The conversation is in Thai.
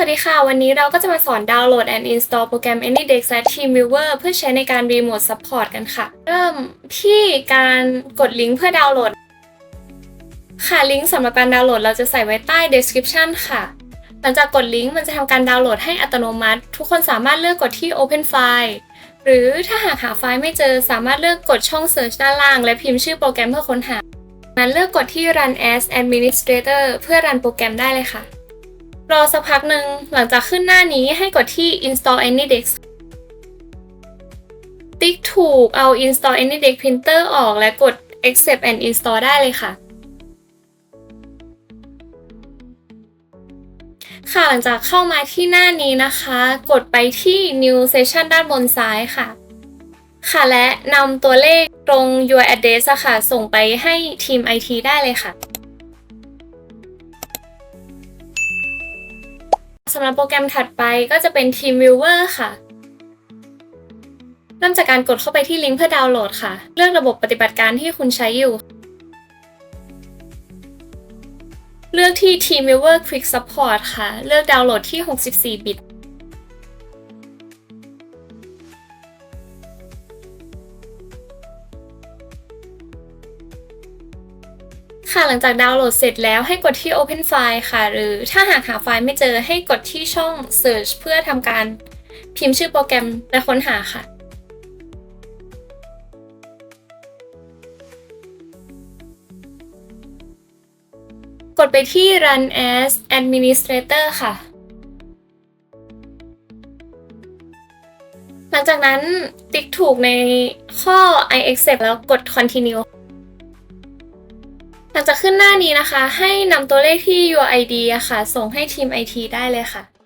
สวัสดีค่ะ วันนี้เราก็จะมาสอนดาวน์โหลด and install โปรแกรม AnyDesk และ TeamViewer เพื่อใช้ในการ Remote Support กันค่ะ เริ่มที่การกดลิงก์เพื่อดาวน์โหลด ค่ะลิงก์สำหรับการดาวน์โหลดเราจะใส่ไว้ใต้ description ค่ะ หลังจากกดลิงก์มันจะทำการดาวน์โหลดให้อัตโนมัติ ทุกคนสามารถเลือกกดที่ Open File หรือถ้าหากหาไฟล์ไม่เจอสามารถเลือกกดช่อง Search ด้านล่าง และพิมพ์ชื่อโปรแกรมเพื่อค้นหานั้นเลือกกดที่ Run as Administrator เพื่อรันโปรแกรมได้เลยค่ะ รอสักพักหนึ่งหลังจากขึ้นหน้านี้ให้กดที่ install AnyDesk ติ๊กถูกเอา install AnyDesk printer ออกและกด accept and install ได้เลยค่ะ ค่ะหลังจากเข้ามาที่หน้านี้นะคะ กดไปที่ new session ด้านบนซ้ายค่ะ ค่ะและนำตัวเลขตรง your address ะค่ะ ส่งไปให้ทีม IT ได้เลยค่ะ สำหรับโปรแกรมถัดไปก็จะเป็น TeamViewer ค่ะ เริ่มจากการกดเข้าไปที่ลิงก์เพื่อดาวน์โหลดค่ะ เลือกระบบปฏิบัติการที่คุณใช้อยู่ เลือกที่ TeamViewer Quick Support ค่ะ เลือกดาวน์โหลดที่ 64 บิต ค่ะหลังจากดาวน์โหลดเสร็จแล้วให้กดที่ Open File ค่ะ หรือถ้าหากหาไฟล์ไม่เจอให้กดที่ช่อง Search เพื่อทำการพิมพ์ชื่อโปรแกรมและค้นหาค่ะ กดไปที่ Run as Administrator ค่ะ หลังจากนั้นติ๊กถูกในข้อ I accept แล้วกด Continue ลังจากขึ้นหน้านี้นะคะ ให้นำตัวเลขที่ UID อะค่ะ ส่งให้ทีม IT ได้เลยค่ะ